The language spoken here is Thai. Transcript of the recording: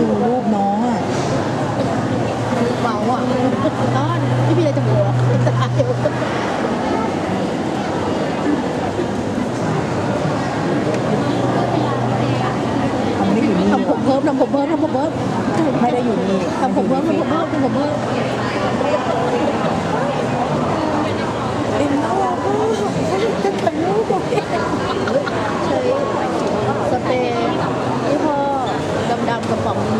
ดูรูปน้องอะเมาอะนอนพี่พี่เลยจะหัวตายอยู่ทำไม่ได้อยู่นี่ทำผมเพิ่มทำผมเพิ่มทำผมเพิ่มไม่ได้อยู่นี่ทำผมเพิ่มทำผมเพิ่มทำผมเพิ่ม 个保密